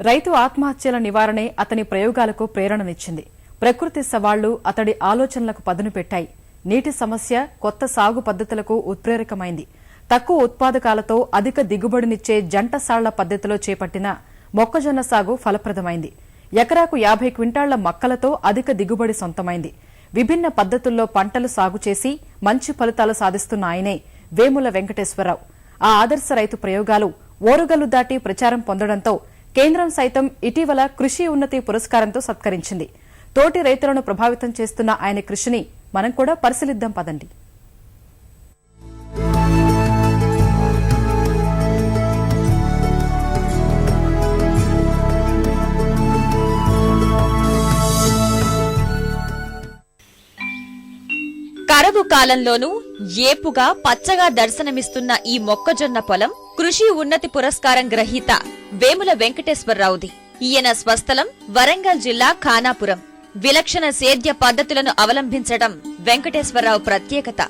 రైతు ఆత్మహత్యల నివారణే అతని ప్రయోగాలకు ప్రేరణనిచ్చింది. ప్రకృతి సవాళ్ళు అతడి ఆలోచనలకు పదును పెట్టాయి. నీటి సమస్య కొత్త సాగు పద్ధతులకు ఉత్ప్రేరకమైంది. తక్కువ ఉత్పాదకాలతో అధిక దిగుబడినిచ్చే జంట సాళ్ళ పద్ధతిలో చేపట్టిన మొక్కజొన్న సాగు ఫలప్రదమైంది. ఎకరాకు యాభై క్వింటాళ్ళ మక్కలతో అధిక దిగుబడి సొంతమైంది. విభిన్న పద్ధతుల్లో పంటలు సాగు చేసి మంచి ఫలితాలు సాధిస్తున్న ఆయనే వేముల వెంకటేశ్వరరావు. ఆ ఆదర్శ రైతు ప్రయోగాలు ఓరుగల్లు దాటి ప్రచారం పొందడంతో కేంద్రం సైతం ఇటీవల కృషి ఉన్నతి పురస్కారంతో సత్కరించింది. తోటి రైతులను ప్రభావితం చేస్తున్న ఆయన కృషిని మనం కూడా పరిశీలిద్దాం పదండి. కరవు కాలంలోనూ ఏపుగా పచ్చగా దర్శనమిస్తున్న ఈ మొక్కజొన్న పొలం కృషి ఉన్నతి పురస్కారం గ్రహీత వేముల వెంకటేశ్వరరావుది. ఈయన స్వస్థలం వరంగల్ జిల్లా ఖానాపురం. విలక్షణ సేద్య పద్ధతులను అవలంబించడం వెంకటేశ్వరరావు ప్రత్యేకత.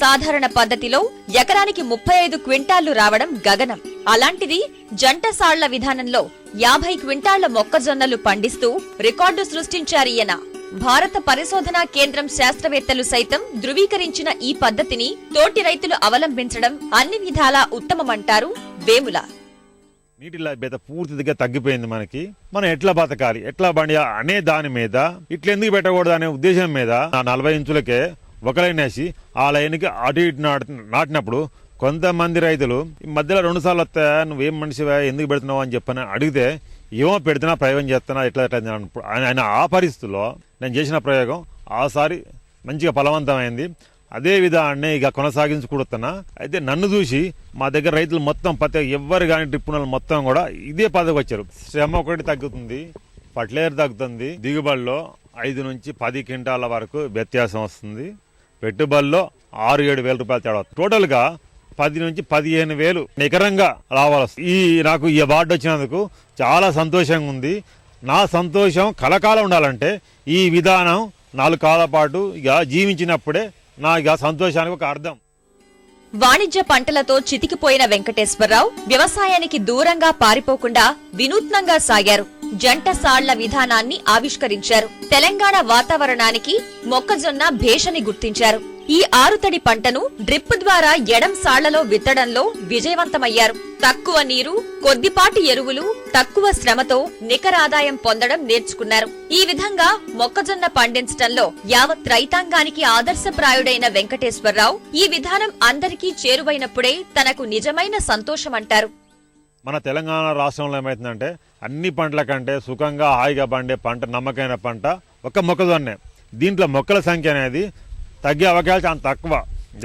సాధారణ పద్ధతిలో ఎకరానికి ముప్పై ఐదు క్వింటాళ్ళు రావడం గగనం. అలాంటిది జంట సాళ్ళ విధానంలో యాభై క్వింటాళ్ళ మొక్కజొన్నలు పండిస్తూ రికార్డు సృష్టించారీయన భారత పరిశోధనా కేంద్రం శాస్త్రవేత్తలు సైతం ధృవీకరించిన ఈ పద్ధతిని తోటి రైతులు అవలంబించడం అన్ని విధాలా ఉత్తమమంటారు వేముల. నీటి లభ్యత పూర్తిగా తగ్గిపోయింది మనకి. మనం ఎట్లా బతకాలి? ఎట్లా బండి అనే దాని మీద ఇట్లా ఎందుకు పెట్టకూడదు అనే ఉద్దేశం మీద ఆ నలభై ఇంచులకే ఒక లైన్ వేసి ఆ లైన్కి అటు ఇటు నాటినప్పుడు కొంతమంది రైతులు ఈ మధ్యలో రెండు సార్లు వస్తాయా నువ్వేం మనిషివా? ఎందుకు పెడుతున్నావు? అని చెప్పని అడిగితే ఏమో పెడుతున్నా ప్రయోగం చేస్తున్నా ఎట్లా ఎట్లా అని ఆయన ఆ పరిస్థితుల్లో నేను చేసిన ప్రయోగం ఆసారి మంచిగా ఫలవంతమైంది. అదే విధాన్ని ఇక కొనసాగించుకుంటున్నా అయితే నన్ను చూసి మా దగ్గర రైతులు మొత్తం ప్రతి ఎవ్వరు కానీ డ్రిప్పునలు మొత్తం కూడా ఇదే పదవి వచ్చారు. శ్రమ ఒకటి తగ్గుతుంది ఫర్టిలైజర్ తగ్గుతుంది దిగుబడిలో ఐదు నుంచి పది క్వింటాల వరకు వ్యత్యాసం వస్తుంది. పెట్టుబడిలో ఆరు ఏడు వేల రూపాయలు తేడా టోటల్గా పది నుంచి పదిహేను వేలు నికరంగా రావాలి ఈ నాకు ఈ అవార్డు వచ్చినందుకు చాలా సంతోషంగా ఉంది. నా సంతోషం కలకాలం ఉండాలంటే ఈ విధానం నాలుగు కాల పాటు ఇక జీవించినప్పుడే నా ఇక సంతోషానికి ఒక అర్థం. వాణిజ్య పంటలతో చితికిపోయిన వెంకటేశ్వరరావు వ్యవసాయానికి దూరంగా పారిపోకుండా వినూత్నంగా సాగారు. జంట సాళ్ళ విధానాన్ని ఆవిష్కరించారు. తెలంగాణ వాతావరణానికి మొక్కజొన్న భేషని గుర్తించారు. ఈ ఆరుతడి పంటను డ్రిప్ ద్వారా ఎడం సాళ్ళలో విత్తడంలో విజయవంతమయ్యారు. తక్కువ నీరు కొద్దిపాటి ఎరువులు తక్కువ శ్రమతో నికర ఆదాయం పొందడం నేర్చుకున్నారు. ఈ విధంగా మొక్కజొన్న పండించడంలో యావత్ రైతాంగానికి ఆదర్శప్రాయుడైన వెంకటేశ్వరరావు ఈ విధానం అందరికీ చేరువైనప్పుడే తనకు నిజమైన సంతోషమంటారు. మన తెలంగాణ రాష్ట్రంలో ఏమవుతుందంటే అన్ని పంటల కంటే సుఖంగా హాయిగా పండే పంట నమ్మకమైన పంట ఒక మొక్కజొన్నే. దీంట్లో మొక్కల సంఖ్య అనేది తగ్గే అవకాశం చాలా తక్కువ.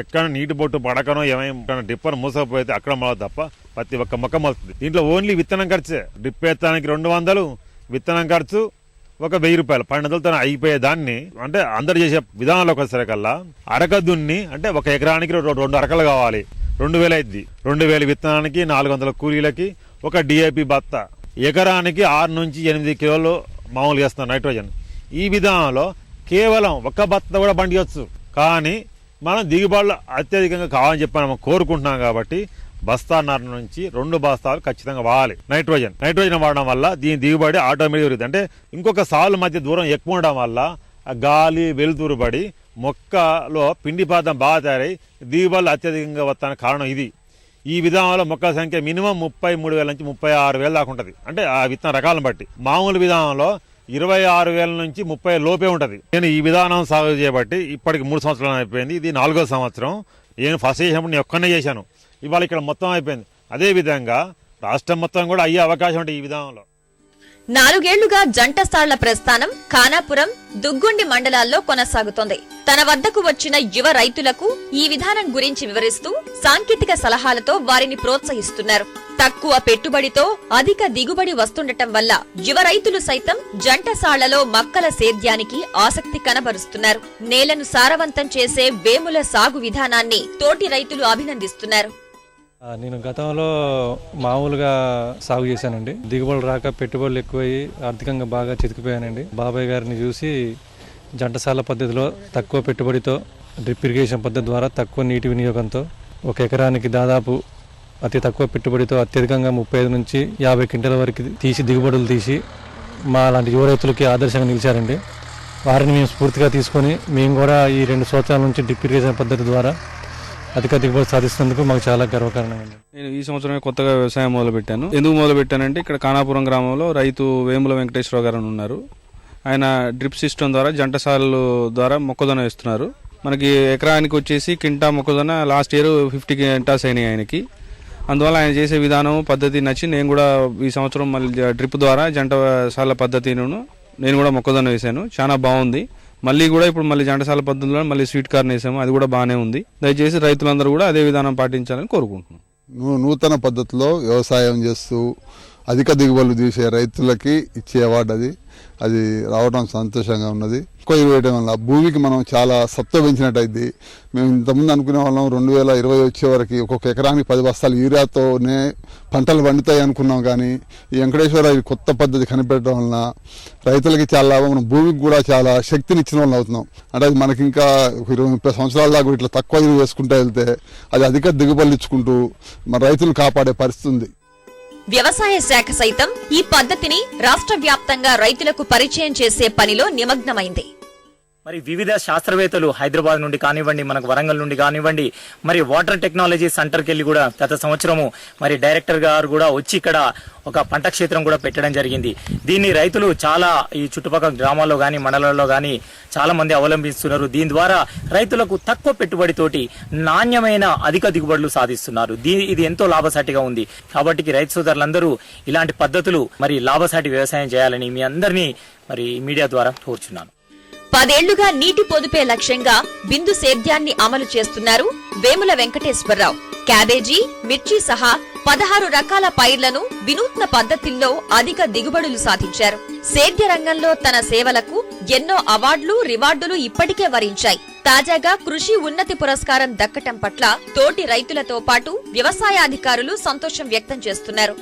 ఎక్కడ నీటి బొట్టు పడకనో ఏమైనా డిప్పర్ మూసకపోతే అక్కడ మొలదు తప్ప ప్రతి ఒక్క మొక్క మొలుస్తుంది. దీంట్లో ఓన్లీ విత్తనం ఖర్చే. డ్రిప్ ఎత్తానికి రెండు వందలు విత్తనం ఖర్చు ఒక వెయ్యి రూపాయలు. పన్నెండు వందలతో అయిపోయే దాన్ని అంటే అందరు చేసే విధానంలోకి వచ్చేసరికల్లా అరక దున్ని అంటే ఒక ఎకరానికి రెండు అరకలు కావాలి. రెండు వేలు అయింది రెండు వేలు విత్తనానికి నాలుగు వందల కూలీలకి ఒక డిఏపి బత్త ఎకరానికి ఆరు నుంచి ఎనిమిది కిలోలు మామూలుగా వేస్తున్నారు నైట్రోజన్. ఈ విధానంలో కేవలం ఒక్క బత్త కూడా పండియొచ్చు. కానీ మనం దిగుబడులు అత్యధికంగా కావాలని చెప్పి మనం కోరుకుంటున్నాం కాబట్టి బస్తాన్నర నుంచి రెండు బస్తాలు ఖచ్చితంగా వాడాలి. నైట్రోజన్. నైట్రోజన్ వాడడం వల్ల దీని దిగుబడి ఆటోమేటిక్ పెరుగుతుంది. అంటే ఇంకొక సాలు మధ్య దూరం ఎక్కువ ఉండడం వల్ల ఆ గాలి వెలుతురు పడి మొక్కలో పిండి పదార్థం బాగా తయారై దిగుబడులు అత్యధికంగా వస్తానికి కారణం ఇది. ఈ విధానంలో మొక్కల సంఖ్య మినిమం ముప్పై మూడు వేల నుంచి ముప్పై ఆరు వేల దాకా ఉంటుంది. అంటే ఆ విత్తన రకాలను బట్టి. మామూలు విధానంలో ఇరవై ఆరు వేల నుంచి ముప్పై లోపే ఉంటుంది. నేను ఈ విధానం సాగు చేయబట్టి ఇప్పటికి మూడు సంవత్సరాలు అయిపోయింది. ఇది నాలుగో సంవత్సరం. నేను ఫస్ట్ చేసినప్పుడు నేను ఒక్కనే చేశాను. ఇవాళ ఇక్కడ మొత్తం అయిపోయింది. అదే విధంగా రాష్ట్రం మొత్తం కూడా అయ్యే అవకాశం ఉంటుంది ఈ విధానంలో. నాలుగేళ్ళుగా జంట సాళ్ళ ప్రస్థానం ఖానాపురం దుగ్గుండి మండలాల్లో కొనసాగుతోంది. తన వద్దకు వచ్చిన యువ రైతులకు ఈ విధానం గురించి వివరిస్తూ సాంకేతిక సలహాలతో వారిని ప్రోత్సహిస్తున్నారు. తక్కువ పెట్టుబడితో అధిక దిగుబడి వస్తుండటం వల్ల యువ రైతులు సైతం జంటసాళ్ళలో మక్కల సేద్యానికి ఆసక్తి కనబరుస్తున్నారు. నేలను సారవంతం చేసే వేముల సాగు విధానాన్ని తోటి రైతులు అభినందిస్తున్నారు. నేను గతంలో మామూలుగా సాగు చేశానండి. దిగుబడులు రాక పెట్టుబడులు ఎక్కువయ్యి ఆర్థికంగా బాగా చితికిపోయానండి. బాబాయ్ గారిని చూసి జంటసాల పద్ధతిలో తక్కువ పెట్టుబడితో డ్రిప్ ఇరిగేషన్ పద్ధతి ద్వారా తక్కువ నీటి వినియోగంతో ఒక ఎకరానికి దాదాపు అతి తక్కువ పెట్టుబడితో అత్యధికంగా ముప్పై ఐదు నుంచి యాభై క్వింటల వరకు తీసి దిగుబడులు తీసి మా లాంటి యువ రైతులకి ఆదర్శంగా నిలిచారండి. వారిని మేము స్ఫూర్తిగా తీసుకొని మేము కూడా ఈ రెండు సంవత్సరాల నుంచి డ్రిప్ ఇరిగేషన్ పద్ధతి ద్వారా అధిక దిగుబడి సాధిస్తున్నందుకు మాకు చాలా గర్వకారణంగా నేను ఈ సంవత్సరమే కొత్తగా వ్యవసాయం మొదలుపెట్టాను. ఎందుకు మొదలుపెట్టానంటే ఇక్కడ కానాపురం గ్రామంలో రైతు వేముల వెంకటేశ్వరరావు గారు అని ఉన్నారు. ఆయన డ్రిప్ సిస్టమ్ ద్వారా జంటసాలలు ద్వారా మొక్కజొన్న వేస్తున్నారు. మనకి ఎకరానికి వచ్చేసి కింటా మొక్కజొన్న లాస్ట్ ఇయర్ ఫిఫ్టీ కింటాస్ అయినాయి ఆయనకి. అందువల్ల ఆయన చేసే విధానం పద్ధతి నచ్చి నేను కూడా ఈ సంవత్సరం మళ్ళీ డ్రిప్ ద్వారా జంటసాల పద్ధతిను నేను కూడా మొక్కజొన్న వేశాను. చాలా బాగుంది. మళ్ళీ కూడా ఇప్పుడు మళ్ళీ జంటసాల పద్ధతిలో మళ్ళీ స్వీట్ కార్న్ వేసాము. అది కూడా బాగానే ఉంది. దయచేసి రైతులందరూ కూడా అదే విధానం పాటించాలని కోరుకుంటున్నాం. నూతన పద్ధతిలో వ్యవసాయం చేస్తూ అధిక దిగుబడులు తీసే రైతులకి ఇచ్చే అవార్డు అది. అది రావడం సంతోషంగా ఉన్నది. ఎక్కువ వేయడం వల్ల భూమికి మనం చాలా సత్వ పెంచినట్టయింది మేము ఇంతకుముందు అనుకునే వాళ్ళం రెండు వేల ఇరవై వచ్చే వరకు ఒక్కొక్క ఎకరానికి పది బస్తాలు యూరియాతోనే పంటలు పండుతాయి అనుకున్నాం కానీ ఈ వెంకటేశ్వర కొత్త పద్ధతి కనిపెట్టడం వలన రైతులకి చాలా లాభం మనం భూమికి కూడా చాలా శక్తిని ఇచ్చిన వాళ్ళు అవుతున్నాం. అంటే అది మనకి ఇంకా ఇరవై ముప్పై సంవత్సరాల దాకా ఇట్లా తక్కువ ఎరువు వేసుకుంటూ వెళ్తే అది అధిక దిగుబడులు ఇచ్చుకుంటూ మన రైతులు కాపాడే పరిస్థితి ఉంది. వ్యవసాయ శాఖ సైతం ఈ పద్ధతిని రాష్ట్ర వ్యాప్తంగా రైతులకు పరిచయం చేసే పనిలో నిమగ్నమైంది. మరి వివిధ శాస్త్రవేత్తలు హైదరాబాద్ నుండి కానివ్వండి మనకు వరంగల్ నుండి కానివ్వండి మరి వాటర్ టెక్నాలజీ సెంటర్కి వెళ్ళి కూడా గత సంవత్సరము మరి డైరెక్టర్ గారు కూడా వచ్చి ఇక్కడ ఒక పంట క్షేత్రం కూడా పెట్టడం జరిగింది. దీన్ని రైతులు చాలా ఈ చుట్టుపక్కల గ్రామాల్లో కానీ మండలాల్లో కానీ చాలా మంది అవలంబిస్తున్నారు. దీని ద్వారా రైతులకు తక్కువ పెట్టుబడితోటి నాణ్యమైన అధిక దిగుబడులు సాధిస్తున్నారు. దీ ఇది ఎంతో లాభసాటిగా ఉంది. కాబట్టి రైతు సోదరులందరూ ఇలాంటి పద్ధతులు మరి లాభసాటి వ్యవసాయం చేయాలని మీ అందరినీ మరి మీడియా ద్వారా కోరుచున్నాను. పదేళ్ళుగా నీటి పొదుపే లక్ష్యంగా బిందు సేద్యాన్ని అమలు చేస్తున్నారు వేముల వెంకటేశ్వరరావు. క్యాబేజీ మిర్చి సహా పదహారు రకాల పైర్లను వినూత్న పద్ధతుల్లో అధిక దిగుబడులు సాధించారు. సేద్య రంగంలో తన సేవలకు ఎన్నో అవార్డులు రివార్డులు ఇప్పటికే వరించాయి. తాజాగా కృషి ఉన్నతి పురస్కారం దక్కటం పట్ల తోటి రైతులతో పాటు వ్యవసాయాధికారులు సంతోషం వ్యక్తం చేస్తున్నారు.